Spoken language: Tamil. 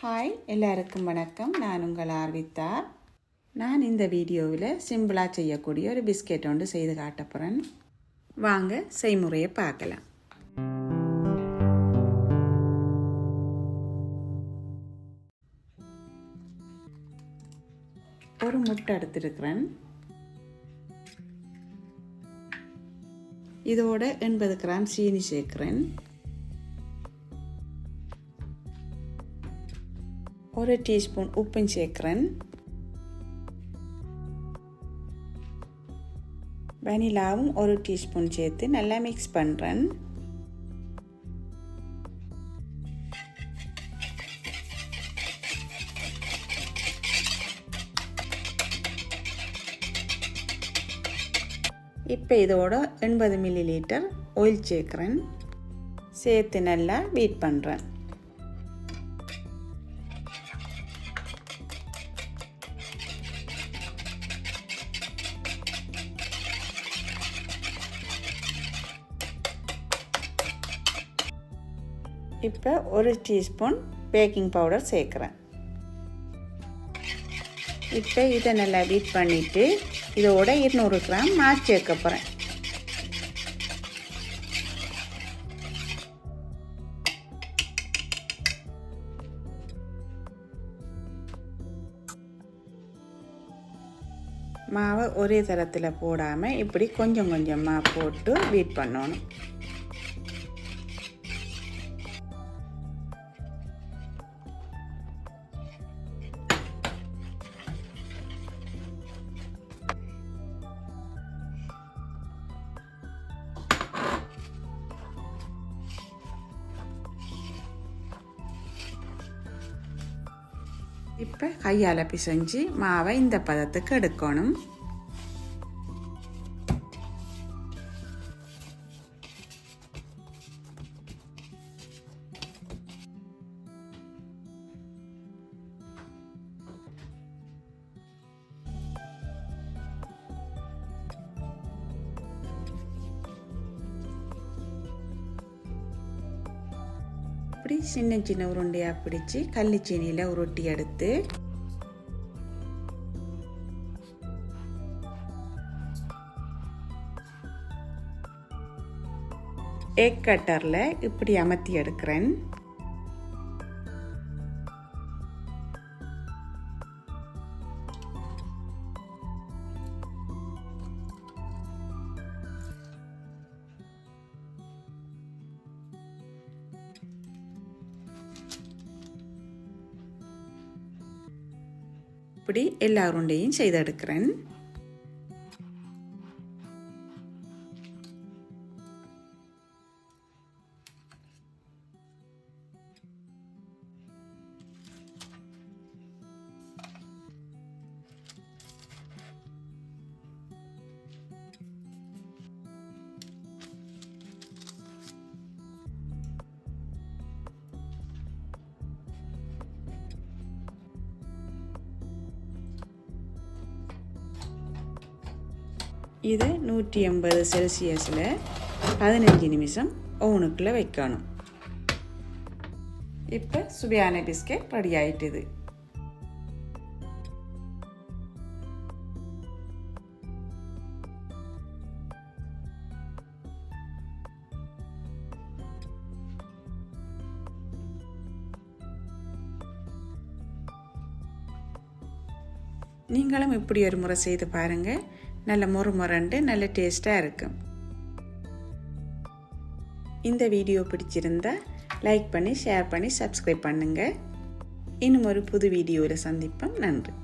ஹாய் எல்லாருக்கும் வணக்கம். நான் உங்கள் ஆர்வித்தார் நான் இந்த வீடியோவில் சிம்பிளாக செய்யக்கூடிய ஒரு பிஸ்கெட் ஒன்று செய்து காட்ட போகிறேன் வாங்க செய்முறையை பார்க்கலாம். ஒரு முட்டை எடுத்துருக்கிறேன். இதோட எண்பது கிராம் சீனி சேர்க்குறேன். ஒரு டீஸ்பூன் உப்பும் சேர்க்குறேன். வெனிலாவும் ஒரு டீஸ்பூன் சேர்த்து நல்லா மிக்ஸ் பண்ணுறேன் இப்போ இதோட எண்பது மில்லி லிட்டர் ஆயில் சேர்க்குறேன். சேர்த்து நல்லா பீட் பண்ணுறேன் இப்போ ஒரு டீஸ்பூன் பேக்கிங் பவுடர் சேர்க்குறேன். இப்போ இதை நல்லா பீட் பண்ணிவிட்டு இதோட இருநூறு கிராம் மாற்றி சேர்க்க போகிறேன் மாவை ஒரே தரத்தில் போடாமல் இப்படி கொஞ்சம் கொஞ்சமாக போட்டு பீட் பண்ணணும். இப்போ கையால் பிசைஞ்சு மாவை இந்த பதத்துக்கு எடுக்கணும். இப்படி சின்ன சின்ன உருண்டையாக பிடிச்சி கள்ளிச்சீனியில் உருட்டி எடுத்து எக் கட்டரில் இப்படி அமர்த்தி எடுக்கிறேன். இப்படி எல்லா உருண்டையும் செய்தெடுக்கிறேன். இதை நூற்றி எண்பது செல்சியஸில் பதினஞ்சு நிமிஷம் ஓவனுக்குள்ளே வைக்கணும். இப்போ சுவையான பிஸ்கெட் ரெடி ஆயிட்டுது. நீங்களும் இப்படி ஒரு முறை செய்து பாருங்கள். நல்ல மொறுமொரண்டு நல்ல டேஸ்ட்டாக இருக்கும் இந்த வீடியோ பிடிச்சிருந்தா லைக் பண்ணி ஷேர் பண்ணி சப்ஸ்கிரைப் பண்ணுங்கள் இன்னும் ஒரு புது வீடியோவில் சந்திப்போம். நன்றி.